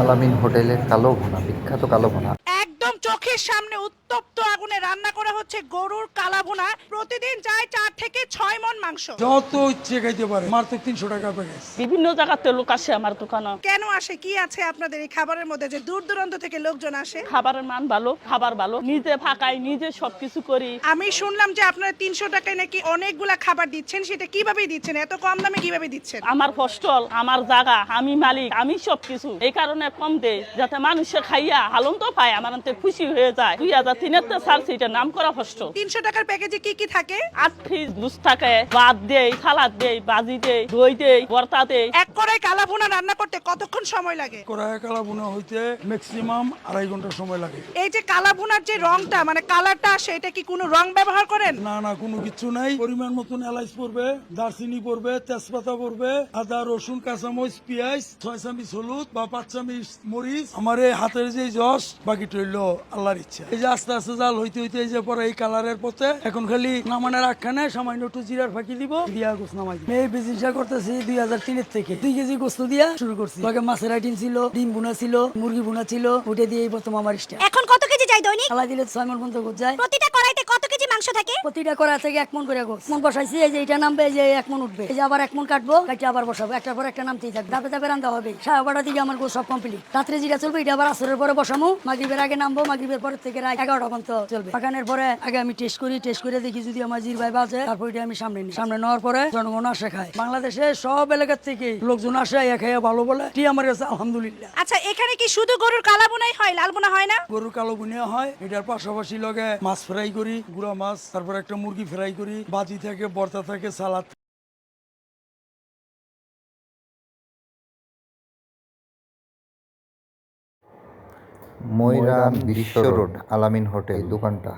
আলামিন হোটেলের কালো ভুনা বিখ্যাত কালো ভুনা। চোখের সামনে উত্তপ্ত আগুনে রান্না করা হচ্ছে গরুর কালাভুনা। প্রতিদিন যায় চার থেকে ছয় মন মাংস। যত ইচ্ছে খাইতে পারে মাত্র তিনশো টাকা প্যাকেজ বিভিন্ন জায়গাতে লোক আসে আমার দোকানে। কেন আসে? কি আছে আপনাদের এই খাবারের মধ্যে যে দূর দূরান্ত থেকে লোকজন আসে? খাবারের মান ভালো খাবার ভালো। নিজে ফাঁকাই নিজে সবকিছু করি। আমি শুনলাম যে আপনারা তিনশো টাকায় নাকি অনেকগুলা খাবার দিচ্ছেন সেটা কীভাবে দিচ্ছেন? এত কম দামে কীভাবে দিচ্ছেন? আমার হস্টল আমার জায়গা আমি মালিক আমি সবকিছু। এই কারণে কম দে যাতে মানুষে খাইয়া আনন্দ পায় আমার অন্তে খুশি হয়ে যায়। দুই হাজার তিনের তো ছাড়ছি এটা নাম করা হস্টল তিনশো টাকার প্যাকেজে কি কি থাকে? আট ফিস থাকে ভাত দেই সালাদ দেই বাজি দেই দই দেই ভর্তা দেই। এক কড়াই কালাভুনা রান্না করতে কতক্ষণ সময় লাগে? কড়াই কালা বোনা হইতে ম্যাক্সিমাম আড়াই ঘণ্টা সময় লাগে। এই যে কালাভুনার যে রংটা মানে কালারটা আসে এটা কি কোনো রং ব্যবহার করেন? না না কোনো কিছু নাই। পরিমাণ মতন এলাচ পড়বে দারচিনি পড়বে তেজপাতা পড়বে আদা রসুন কাঁচামরিচ পেঁয়াজ ছয় চামিচ হলুদ বা পাঁচ চামিচ মরিচ। আমার এই হাতের যে যশ বাকি রইল আল্লাহর ইচ্ছা। এই যে আস্তে আস্তে জাল হইতে হইতে এই যে পরে এই কালারের পথে এখন খালি নামানের আখ্যানে সামান্য একটু জিরার ফাঁকি দিব দিয়া গোস নামাই মেয়ে এই বিজনেসটা করতেছি দুই হাজার তিনের থেকে। দুই কেজি গোস্ত দিয়া শুরু করছি। আগে মাছের আইটেম ছিল ডিম বুনা ছিল মুরগি বুনা ছিল ওটা দিয়ে এই প্রথম আমার স্টার্ট এখন কত কেজি যায় দৈনিক? আলাদা দিলে ছয় মন পর্যন্ত যায়। প্রতিটা কড়াইতে কত কেজি মাংস থাকে? প্রতিটা করা থেকে এক মন করে গোস মন। বসাইছি এই যে এটা নামবে এই যে এক মন উঠবে। এই যে আবার এক মন কাটবো কাটে আবার বসাবো। একটার পর একটা নামতেই থাকবে। দাপে দাপে রান্না হবে। সাড়ে দিকে আমার গোস সব কমপ্লিট রাত্রে যেটা চলবে এটা আবার আসরের পরে বসামো মাগরিবের আগে নামবো মাগরিবের পরে থেকে রাত এগারোটা পর্যন্ত চলবে। পাকানের পরে আগে আমি টেস্ট করি টেস্ট করে দেখি যদি আমার জির ভাই বাজে তারপর এটা আমি সামনে নিই। সামনে নেওয়ার পরে জনগণ আসে খায়। বাংলাদেশে সব এলাকার থেকে লোকজন আসে এ খাইয়া ভালো বলে। এটি আমার কাছে আলহামদুলিল্লাহ। আচ্ছা এখানে কি শুধু গরুর কালাভুনাই হয় লালভুনা হয় না? গরুর কালো বুনিয়া হয় এটার পাশাপাশি লগে মাছ ফ্রাই করি গুড়া মাছ। তারপর একটা মুরগি ফ্রাই করি বাজি থাকে বর্তা থাকে সালাদ ময়রাম বিশ্ব রোড আলামিন হোটেল। দোকানটা।